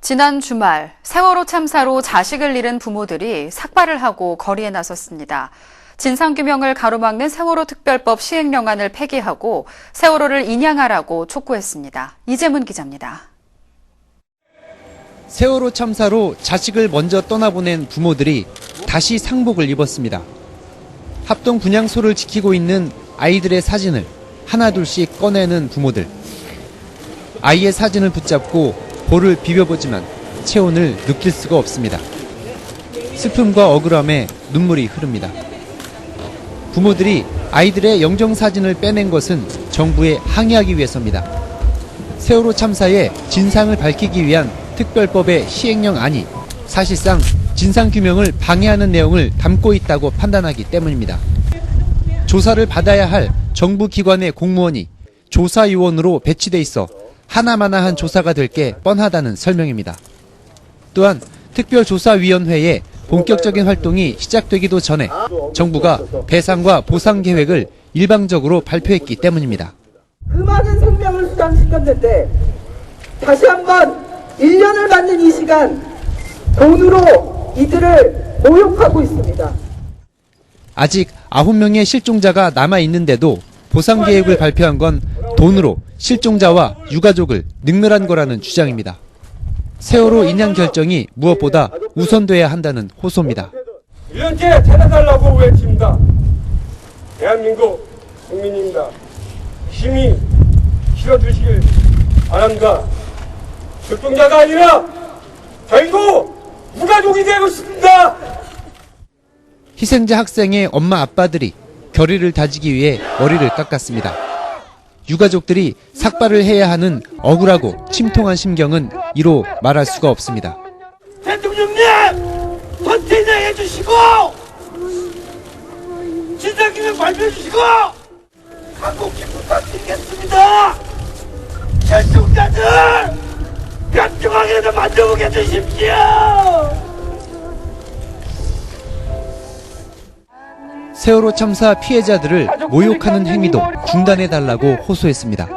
지난 주말 세월호 참사로 자식을 잃은 부모들이 삭발을 하고 거리에 나섰습니다. 진상규명을 가로막는 세월호 특별법 시행령안을 폐기하고 세월호를 인양하라고 촉구했습니다. 이재문 기자입니다. 세월호 참사로 자식을 먼저 떠나보낸 부모들이 다시 상복을 입었습니다. 합동 분향소를 지키고 있는 아이들의 사진을 하나둘씩 꺼내는 부모들. 아이의 사진을 붙잡고 볼을 비벼보지만 체온을 느낄 수가 없습니다. 슬픔과 억울함에 눈물이 흐릅니다. 부모들이 아이들의 영정 사진을 빼낸 것은 정부에 항의하기 위해서입니다. 세월호 참사의 진상을 밝히기 위한 특별법의 시행령 안이 사실상 진상 규명을 방해하는 내용을 담고 있다고 판단하기 때문입니다. 조사를 받아야 할 정부 기관의 공무원이 조사요원으로 배치돼 있어 하나마나한 조사가 될 게 뻔하다는 설명입니다. 또한 특별조사위원회의 본격적인 활동이 시작되기도 전에 정부가 배상과 보상 계획을 일방적으로 발표했기 때문입니다. 그 많은 생명을 수장시켰는데 다시 한번 1년을 받는 이 시간 돈으로 이들을 모욕하고 있습니다. 아직 9명의 실종자가 남아 있는데도 보상 계획을 발표한 건 돈으로 실종자와 유가족을 능멸한 거라는 주장입니다. 세월호 인양 결정이 무엇보다 우선돼야 한다는 호소입니다. 1년째 찾아달라고 외칩니다. 대한민국 국민입니다. 힘이 실어주시길 바랍니다. 실종자가 아니라 저희도 무가족이 되고 싶습니다. 희생자 학생의 엄마 아빠들이 결의를 다지기 위해 머리를 깎았습니다. 유가족들이 삭발을 해야 하는 억울하고 침통한 심경은 이로 말할 수가 없습니다. 대통령님! 선택을 해주시고! 진상규명 발표해 주시고! 한국기 부탁드리겠습니다! 결정자들! 편중하게 만들어보게 해주십시오! 세월호 참사 피해자들을 모욕하는 행위도 중단해달라고 호소했습니다.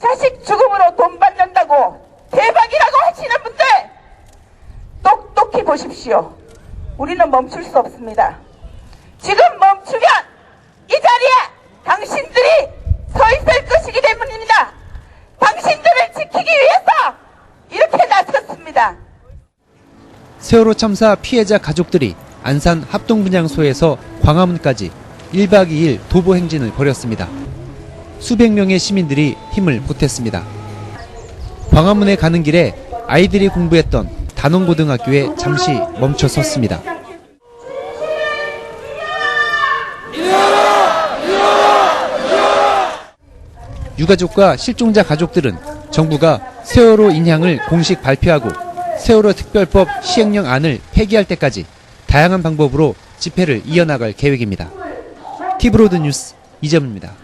자식 죽음으로 돈 받는다고 대박이라고 하시는 분들 똑똑히 보십시오. 우리는 멈출 수 없습니다. 지금 멈추면 이 자리에 당신들이 서 있을 것이기 때문입니다. 당신들을 지키기 위해서 이렇게 나섰습니다. 세월호 참사 피해자 가족들이 안산 합동분향소에서 광화문까지 1박 2일 도보 행진을 벌였습니다. 수백 명의 시민들이 힘을 보탰습니다. 광화문에 가는 길에 아이들이 공부했던 단원고등학교에 잠시 멈춰 섰습니다. 유가족과 실종자 가족들은 정부가 세월호 인향을 공식 발표하고 세월호 특별법 시행령 안을 폐기할 때까지 다양한 방법으로 집회를 이어나갈 계획입니다. 티브로드 뉴스 이점입니다.